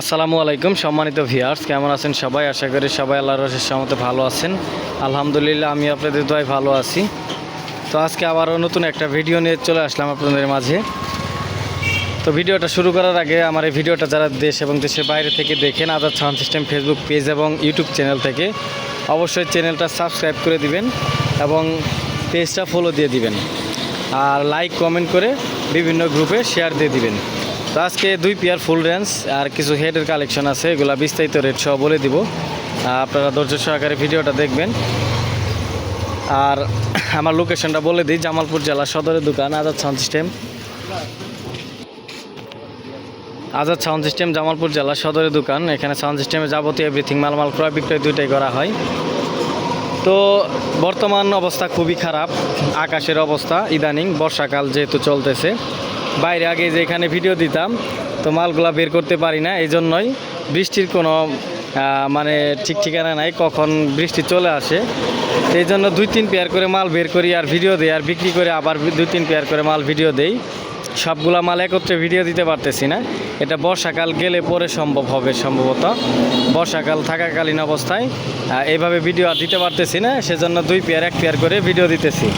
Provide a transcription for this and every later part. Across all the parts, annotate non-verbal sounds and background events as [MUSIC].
আসসালামু আলাইকুম সম্মানিত ভিয়ার্স কেমন আছেন সবাই? আশা করি সবাই আল্লাহর রসের সমতে ভালো আছেন। আলহামদুলিল্লাহ, আমি আপনাদের দোয়ায় ভালো আছি। তো আজকে আবারও নতুন একটা ভিডিও নিয়ে চলে আসলাম আপনাদের মাঝে। তো ভিডিওটা শুরু করার আগে আমার এই ভিডিওটা যারা দেশ এবং দেশের বাইরে থেকে দেখেন আদার সাউন্ড সিস্টেম ফেসবুক পেজ এবং ইউটিউব চ্যানেল থেকে, অবশ্যই চ্যানেলটা সাবস্ক্রাইব করে দিবেন এবং পেজটা ফলো দিয়ে দিবেন। আর লাইক কমেন্ট করে বিভিন্ন গ্রুপে শেয়ার দিয়ে দিবেন। তো আজকে দুই পেয়ার ফুল রেঞ্জ আর কিছু হেডের কালেকশন আছে, এগুলা বিস্তারিত রেট সহ বলে দিব। আপনারা ধৈর্য সহকারে ভিডিওটা দেখবেন। আর [COUGHS] আমার লোকেশনটা বলে দিই, জামালপুর জেলা সদরের দোকান, Azad sound system Azad sound system Jamalpur জেলা সদরের দোকান। এখানে সাউন্ড সিস্টেমে যাবতীয় এভরিথিং মালমাল, ক্রয় বিক্রয় দুইটাই করা হয়। তো বর্তমান অবস্থা খুবই খারাপ, আকাশের অবস্থা ইদানিং, বর্ষাকাল যেহেতু চলতেছে। বাইরে আগে যেখানে ভিডিও দিতাম তো মালগুলা বের করতে পারি না এই জন্যই বৃষ্টির কোনো মানে ঠিক ঠিকানা নাই কখন বৃষ্টি চলে আসে। এই জন্য দুই তিন পেয়ার করে মাল বের করি আর ভিডিও দিই আর বিক্রি করে আবার দুই তিন পেয়ার করে মাল ভিডিও দেই। সবগুলা মাল একত্রে ভিডিও দিতে পারতেছি না। এটা বর্ষাকাল গেলে পরে সম্ভব হবে সম্ভবত। বর্ষাকাল থাকাকালীন অবস্থায় আহ, এইভাবে ভিডিও আর দিতে পারতেছি না সেজন্য দুই পেয়ার এক পেয়ার করে ভিডিও দিতেছি।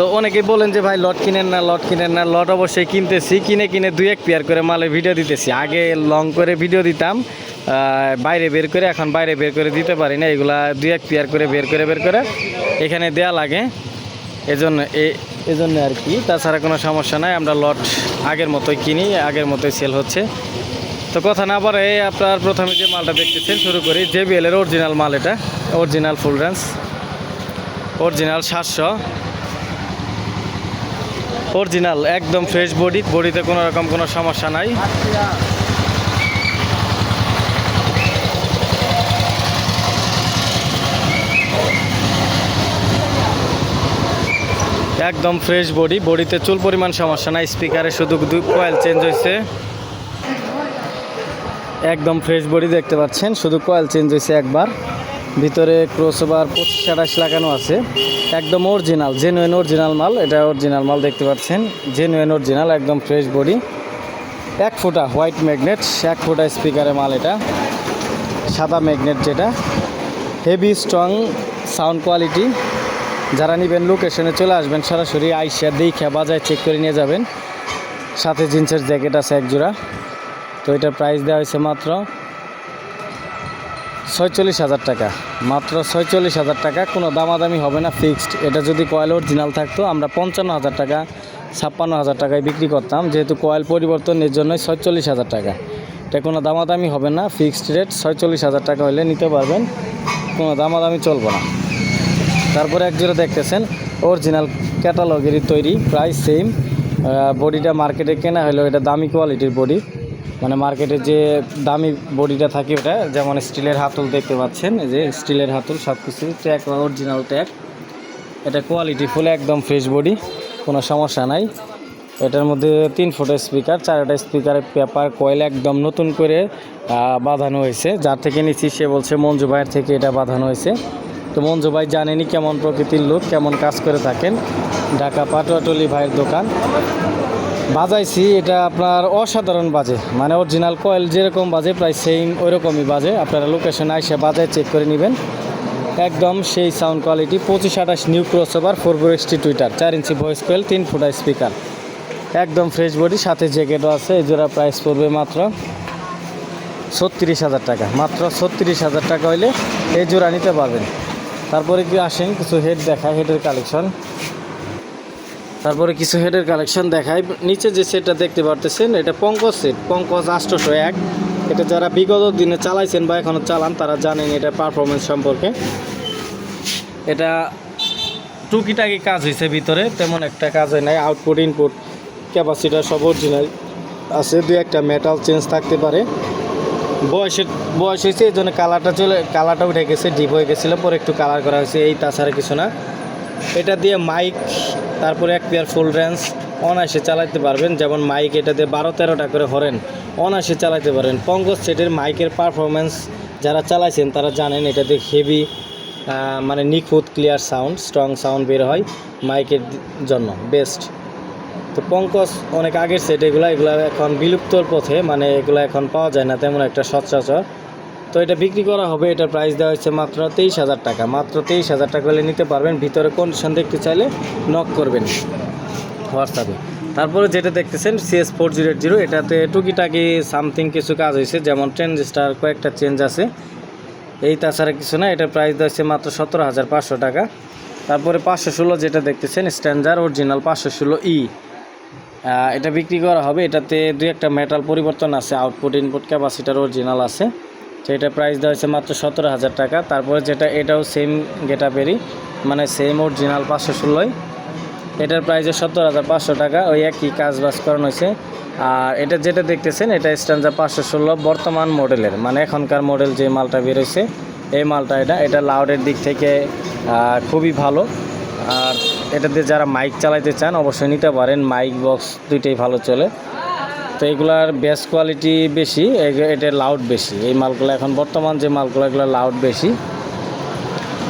তো অনেকে বলেন যে ভাই, লট কিনেন না, লট কিনেন না। লট অবশ্যই কিনতেছি, কিনে কিনে দুই এক পেয়ার করে মালের ভিডিও দিতেছি। আগে লং করে ভিডিও দিতাম বাইরে বের করে, এখন বাইরে বের করে দিতে পারি না। এগুলা দুই এক পেয়ার করে বের করে বের করে এখানে দেয়া লাগে। এজন্য এজন্য আর কি। তাছাড়া কোনো সমস্যা নাই, আমরা লট আগের মতোই কিনি, আগের মতোই সেল হচ্ছে। তো কথা না পারে আপনার প্রথমে যে মালটা দেখতেছেন, শুরু করি। জেবিএল এর অরিজিনাল মাল এটা অরিজিনাল ফুল রেঞ্জ অরিজিনাল সাতশো। অরিজিনাল একদম ফ্রেশ বডি বডিতে কোনো রকম কোনো সমস্যা নাই। একদম ফ্রেশ বডি বডিতে চুল পরিমাণ সমস্যা নাই স্পিকারে শুধু কয়েল চেঞ্জ হয়েছে একদম ফ্রেশ বডি দেখতে পাচ্ছেন, শুধু কয়েল চেঞ্জ হয়েছে একবার। ভিতরে ক্রসওভার পঁচিশ আঠাশ লাগানো আছে। একদম অরিজিনাল জেনুইন অরিজিনাল মাল, এটা অরিজিনাল মাল দেখতে পাচ্ছেন। জেনুইন অরিজিনাল একদম ফ্রেশ বডি এক ফুটা হোয়াইট ম্যাগনেট এক ফুটা স্পিকারের মাল এটা। সাদা ম্যাগনেট যেটা। হেভি স্ট্রং সাউন্ড কোয়ালিটি যারা নেবেন লোকেশনে চলে আসবেন, সরাসরি আইসা দেখে বাজায় চেক করে নিয়ে যাবেন। সাথে জিন্সের জ্যাকেট আছে এক জোড়া। তো এটার প্রাইস দেওয়া হয়েছে মাত্র ছয়চল্লিশ হাজার টাকা। মাত্র ছয়চল্লিশ হাজার টাকা, কোনো দামাদামি হবে না ফিক্সড এটা যদি কয়েল অরিজিনাল থাকতো, আমরা পঞ্চান্ন হাজার টাকা, ছাপ্পান্ন হাজার টাকায় বিক্রি করতাম। যেহেতু কয়েল পরিবর্তনের জন্যই ছয়চল্লিশ হাজার টাকা। এটা কোনো দামাদামি হবে না ফিক্সড রেট ছয়চল্লিশ হাজার টাকা হলে নিতে পারবেন। কোনো দামাদামি চলবে না। তারপরে এক জোড়া দেখতেছেন অরিজিনাল ক্যাটালগেরই তৈরি প্রাইস সেম বডিটা মার্কেটে কেনা হলেও এটা দামি কোয়ালিটির বডি। মানে মার্কেটে যে দামি বডিটা থাকে ওটা, যেমন স্টিলের হাতল দেখতে পাচ্ছেন যে স্টিলের হাতল সব কিছু ট্যাগ অরিজিনাল ট্যাগ এটা কোয়ালিটি ফুল একদম ফ্রেশ বডি কোনো সমস্যা নাই। এটার মধ্যে তিন ফুটের স্পিকার চারটা স্পিকারের পেপার কয়েল একদম নতুন করে বাঁধানো হয়েছে। যার থেকে নিচ্ছি সে বলছে মঞ্জু ভাইয়ের থেকে এটা বাঁধানো হয়েছে। তো মঞ্জু ভাই জানেনি কেমন প্রকৃতির লোক, কেমন কাজ করে থাকেন। ঢাকা পাটুয়াটলি ভাইয়ের দোকান। বাজাইছি, এটা আপনার অসাধারণ বাজে। মানে অরিজিনাল কয়েল যেরকম বাজে, প্রায় সেম ওইরকমই বাজে। আপনারা লোকেশনে আইসে বাজায় চেক করে নেবেন। একদম সেই সাউন্ড কোয়ালিটি পঁচিশ আঠাশ new crossover four four XT tweeter চার ইঞ্চি ভয়েস কোয়েল তিন ফুটা স্পিকার একদম ফ্রেশ বডি সাথে জ্যাকেটও আছে, এই জোড়া প্রাইস পড়বে মাত্র ছত্রিশ হাজার টাকা। মাত্র ছত্রিশ হাজার টাকা হইলে এই জোড়া নিতে পারবেন। তারপরে কি আসেন, কিছু হেড দেখায় হেডের কালেকশন তারপরে কিছু হেডের কালেকশন দেখায় নিচে যে সেটটা দেখতে পারতেছেন, এটা পঙ্কজ সেট। পঙ্কজ আষ্টশো এক। এটা যারা বিগত দিনে চালাইছেন বা এখনও চালান, তারা জানেন এটা পারফরমেন্স সম্পর্কে। এটা টুকিটাকি কাজ হয়েছে ভিতরে, তেমন একটা কাজ হয় নাই। আউটপুট ইনপুট ক্যাপাসিটার সব অরিজিনাল আছে। দু একটা মেটাল চেঞ্জ থাকতে পারে। বয়সের, বয়স হয়েছে এই জন্য কালারটা চলে কালারটা উঠে গেছে ডিপ হয়ে গেছিল। পরে একটু কালার করা হয়েছে। এই তাছাড়া কিছু না। এটা দিয়ে মাইক তারপরে এক পেয়ার ফুল রেঞ্জ অনায়াসে চালাতে পারবেন। যেমন মাইক এটা দিয়ে বারো তেরোটা করে হরেন, অনায়াসে চালাতে পারেন পঙ্কজ সেটের মাইকের পারফরমেন্স যারা চালাইছেন তারা জানেন এটাতে হেভি মানে নিখুঁত ক্লিয়ার সাউন্ড স্ট্রং সাউন্ড বের হয় মাইকের জন্য বেস্ট তো পঙ্কজ অনেক আগের সেট এগুলো এগুলো এখন বিলুপ্তর পথে মানে এগুলো এখন পাওয়া যায় না, তেমন একটা সচরাচর। তো এটা বিক্রি করা হবে, এটার প্রাইস দেওয়া হচ্ছে মাত্র তেইশ হাজার টাকা। মাত্র তেইশ হাজার টাকা হলে নিতে পারবেন, ভিতরে কন্ডিশন দেখতে চাইলে নক করবেন হোয়াটসঅ্যাপে। তারপরে যেটা দেখতেছেন সিএস ফোর জিরো জিরো এটাতে টুকিটাকি সামথিং কিছু কাজ হয়েছে, যেমন ট্রেনজিস্টার কয়েকটা চেঞ্জ আছে। এই তাছাড়া কিছু না, এটার প্রাইস দিচ্ছে মাত্র সতেরো হাজার পাঁচশো টাকা। তারপরে পাঁচশো ষোলো যেটা দেখতেছেন স্ট্যান্ডার অরিজিনাল পাঁচশো ষোলো ই এটা বিক্রি করা হবে, এটাতে দুই একটা মেটাল পরিবর্তন আছে আউটপুট ইনপুট ক্যাপাসিটার অরিজিনাল আছে। তো এটা প্রাইস দেওয়া হয়েছে মাত্র সতেরো হাজার টাকা। তারপরে যেটা, এটাও সেম গেট গেটাপেরই মানে সেম অরিজিনাল পাঁচশো ষোলোই। এটার প্রাইসে সত্তর হাজার পাঁচশো টাকা, ওই একই কাজ বাজ করানো হয়েছে। আর এটা যেটা দেখতেছেন, এটা স্ট্যান্ডার পাঁচশো ষোলো, বর্তমান মডেলের মানে এখনকার মডেল যে মালটা বেরোচ্ছে এই মালটা এটা। এটা লাউডের দিক থেকে খুবই ভালো। আর এটাতে যারা মাইক চালাইতে চান, অবশ্যই নিতে পারেন। মাইক বক্স দুইটাই ভালো চলে। তো এগুলার বেস কোয়ালিটি বেশি এটা লাউড বেশি। এই মালগুলো এখন বর্তমান যে মালগুলো, এগুলো লাউড বেশি।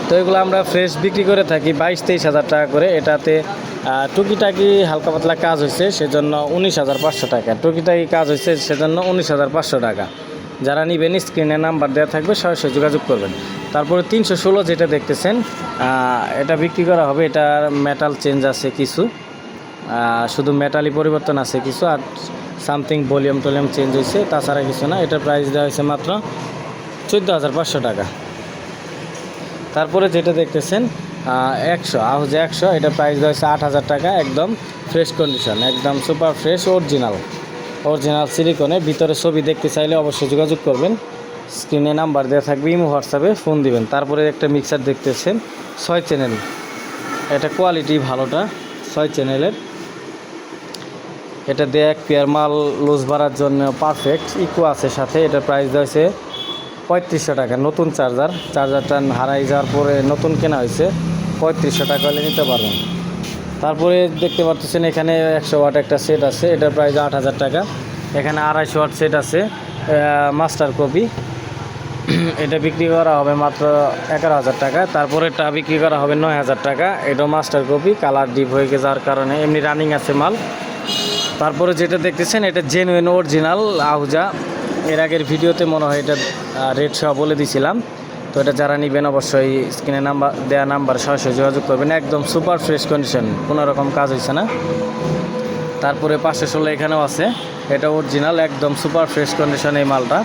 তো এগুলো আমরা ফ্রেশ বিক্রি করে থাকি বাইশ তেইশ হাজার টাকা করে। এটাতে টুকিটাকি হালকা পাতলা কাজ হয়েছে সেজন্য উনিশ হাজার পাঁচশো টাকা। টুকিটাকি কাজ হয়েছে সেজন্য উনিশ হাজার পাঁচশো টাকা। যারা নিবেন স্ক্রিনে নাম্বার দেওয়া থাকবে, সরাসরি যোগাযোগ করবেন। তারপরে তিনশো ষোলো যেটা দেখতেছেন এটা বিক্রি করা হবে। এটার মেটাল চেঞ্জ আছে কিছু। শুধু মেটালি পরিবর্তন আছে কিছু। আর সামথিং ভলিউম টলিউম চেঞ্জ হয়েছে, তাছাড়া কিছু না। এটার প্রাইস দেওয়া হয়েছে মাত্র চোদ্দ হাজার পাঁচশো টাকা। তারপরে যেটা দেখতেছেন একশো আহুজে একশো এটা প্রাইস দেওয়া হয়েছে আট হাজার টাকা, একদম ফ্রেশ কন্ডিশন একদম সুপার ফ্রেশ অরিজিনাল অরিজিনাল সিলিকনে ভিতরে ছবি দেখতে চাইলে অবশ্যই যোগাযোগ করবেন। স্ক্রিনে নাম্বার দেওয়া থাকবে, ইমো হোয়াটসঅ্যাপে ফোন দিবেন। তারপরে একটা মিক্সার দেখতেছেন, ছয় চ্যানেল এটা কোয়ালিটি ভালোটা, ছয় চ্যানেলের এটা দিয়ে এক পেয়ার মাল লুজ ভরার জন্য পারফেক্ট ইকো আছে সাথে। এটা প্রাইস হয়েছে পঁয়ত্রিশশো টাকা, নতুন চার্জার চার্জারটা হারাই যাওয়ার পরে নতুন কেনা হয়েছে, পঁয়ত্রিশশো টাকা হলে নিতে পারবেন। তারপরে দেখতে পাচ্ছেন এখানে একশো ওয়াট একটা সেট আছে, এটার প্রাইস আট হাজার টাকা। এখানে আড়াইশো ওয়াট সেট আছে মাস্টার কপি। [CLEARS THROAT] এটা বিক্রি করা হবে মাত্র এগারো হাজার টাকা। তারপরে এটা বিক্রি করা হবে নয় হাজার টাকা। এটাও মাস্টার কপি কালার ডিপ হয়ে গেছে যার কারণে। এমনি রানিং আছে মাল। তারপরে যেটা দেখতেছেন, এটা জেনুইন অরিজিনাল আহুজা। এর আগের ভিডিওতে মনে হয় এটা রেট সহ বলে দিছিলাম। তো এটা যারা নেবেন অবশ্যই স্ক্রিনে নাম্বার দেওয়া নাম্বার সরাসরি যোগাযোগ করবেন। একদম সুপার ফ্রেশ কন্ডিশন কোনো রকম কাজ হয়েছে না। তারপরে পাঁচশো ষোলো এখানেও আছে। এটা অরিজিনাল একদম সুপার ফ্রেশ কন্ডিশন এই মালটা।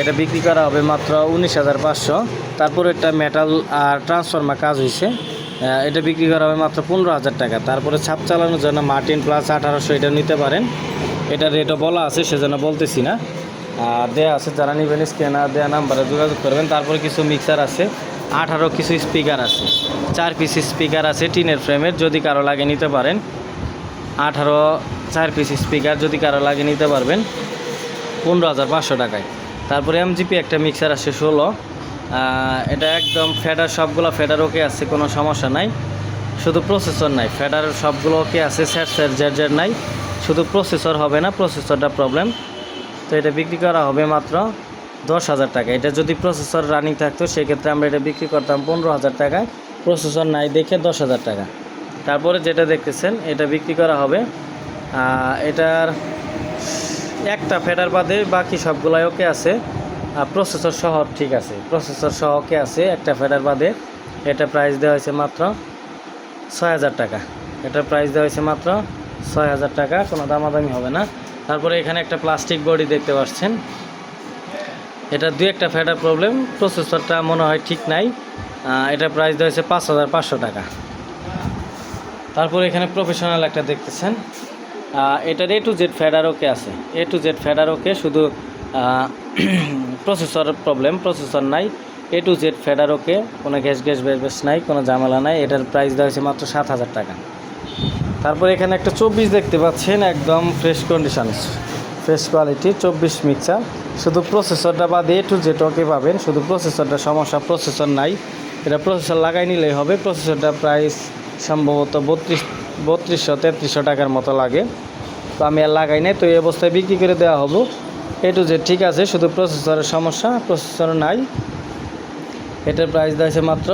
এটা বিক্রি করা হবে মাত্র উনিশ হাজার পাঁচশো। তারপরে একটা মেটাল আর ট্রান্সফর্মার কাজ হয়েছে এটা বিক্রি করা হবে মাত্র পনেরো হাজার টাকা। তারপরে ছাপ চালানোর জন্য মার্টিন প্লাস আঠারোশো এটা নিতে পারেন। এটা রেটও বলা আছে, সেজন্য বলতেছি না। আর দেয়া আছে, যারা নেবেন স্ক্যানার দেয়া নাম্বারে যোগাযোগ করবেন। তারপরে কিছু মিক্সার আছে, আঠারো কিছু স্পিকার আছে, চার পিস স্পিকার আছে টিনের ফ্রেমের যদি কারও লাগে নিতে পারেন। আঠারো, চার পিস স্পিকার যদি কারও লাগে নিতে পারবেন, পনেরো হাজার পাঁচশো টাকায়। তারপরে এমজিপি একটা মিক্সার আছে, ষোলো। এটা একদম ফেডার সবগুলো ফেডার ওকে আছে, কোনো সমস্যা নাই। শুধু প্রসেসর নাই, ফেডার সবগুলো ওকে আছে, স্যার স্যার জের জের নাই। শুধু প্রসেসর হবে না প্রসেসরটা প্রবলেম তো এটা বিক্রি করা হবে মাত্র দশ হাজার টাকা। এটা যদি প্রসেসর রানিং থাকতো, সেক্ষেত্রে আমরা এটা বিক্রি করতাম পনেরো হাজার টাকায় প্রসেসর নাই দেখে দশ হাজার টাকা। তারপরে যেটা দেখতেছেন, এটা বিক্রি করা হবে। এটার একটা ফেডার বাদে বাকি সবগুলাই ওকে আছে। প্রসেসর সহ ঠিক আছে। প্রসেসর সহ ওকে আছে? একটা ফেডার বাদে। এটা প্রাইস দেওয়া হয়েছে মাত্র ছয় হাজার টাকা। এটার প্রাইস দেওয়া হয়েছে মাত্র ছয় হাজার টাকা, কোনো দামাদামি হবে না। তারপরে এখানে একটা প্লাস্টিক বডি দেখতে পাচ্ছেন। এটা দুই একটা ফেডার প্রবলেম প্রসেসরটা মনে হয় ঠিক নাই। এটা প্রাইস দেওয়া হয়েছে পাঁচ হাজার পাঁচশো টাকা। তারপরে এখানে প্রফেশনাল একটা দেখতেছেন। এটার A to Z fader okay আছে? A to Z fader okay শুধু প্রসেসর প্রবলেম প্রসেসর নাই A to Z fader okay কোনো গ্যাস গ্যাস বেস নাই, কোনো ঝামেলা নাই, এটার প্রাইস দেওয়া হয়েছে মাত্র সাত হাজার টাকা। তারপরে এখানে একটা চব্বিশ দেখতে পাচ্ছেন, একদম ফ্রেশ কন্ডিশন ফ্রেশ কোয়ালিটি চব্বিশ মিক্সার। শুধু প্রসেসরটা বাদে এ টু জেড ওকে পাবেন, শুধু প্রসেসরটা সমস্যা প্রসেসর নাই। এটা প্রসেসর লাগাই নিলেই হবে প্রসেসরটা প্রাইস সম্ভবত বত্রিশ, বত্রিশশো তেত্রিশশো টাকার মতো লাগে। তো আমি আর লাগাই নাই, তো এই অবস্থায় বিক্রি করে দেওয়া হব। এ টু জেড ঠিক আছে, শুধু প্রসেসরের সমস্যা প্রসেসর নাই। এটার প্রাইস দেওয়া হয়েছে মাত্র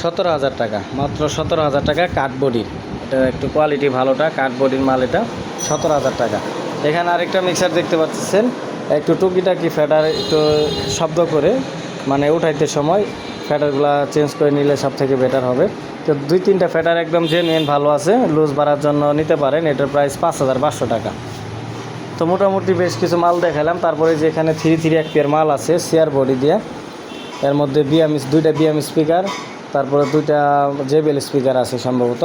সতেরো হাজার টাকা, মাত্র সতেরো হাজার টাকা কাঠ বডির এটা একটু কোয়ালিটি ভালোটা কাঠবডির মাল এটা, সতেরো হাজার টাকা। এখানে আরেকটা মিক্সার দেখতে পাচ্ছেন, একটু টুকিটাকি ফ্যাটার একটু শব্দ করে মানে উঠাইতে সময় ফ্যাটারগুলা চেঞ্জ করে নিলে সব থেকে বেটার হবে। তো দুই তিনটা ফ্যাটার একদম জেনুইন ভালো আছে লুজ বাড়ার জন্য নিতে পারেন, এটার প্রাইস পাঁচ হাজার পাঁচশো টাকা। তো মোটামুটি বেশ কিছু মাল দেখালাম। তারপরে যে এখানে থ্রি থ্রি এক পেয়ার মাল আছে চেয়ার বডি দিয়ে। এর মধ্যে বিএম দুইটা বিএম স্পিকার তারপরে দুইটা জেবেল স্পিকার আছে সম্ভবত।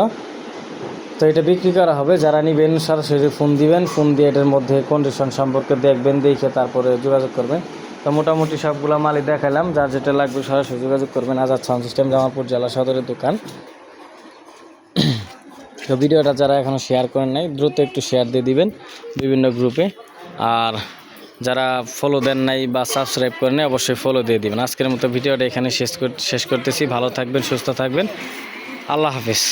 তো এটা বিক্রি করা হবে, যারা নিবেন সরাসরি ফোন দিবেন ফোন দিয়ে এটার মধ্যে কন্ডিশন সম্পর্কে দেখবেন, দেখে তারপরে যোগাযোগ করবেন। তো মোটামুটি সবগুলো মালই দেখালাম, যার যেটা লাগবে সরাসরি যোগাযোগ করবেন আজাদ সাউন্ড সিস্টেম জামালপুর জেলা সদরের দোকান। তো ভিডিওটা যারা এখনও শেয়ার করেন নাই, দ্রুত একটু শেয়ার দিয়ে দিবেন বিভিন্ন গ্রুপে আর যারা ফলো দেন নাই বা সাবস্ক্রাইব করেন নাই, অবশ্যই ফলো দিয়ে দিবেন। আজকের মতো ভিডিওটা এখানে শেষ শেষ করতেছি। ভালো থাকবেন, সুস্থ থাকবেন। আল্লাহ হাফিজ।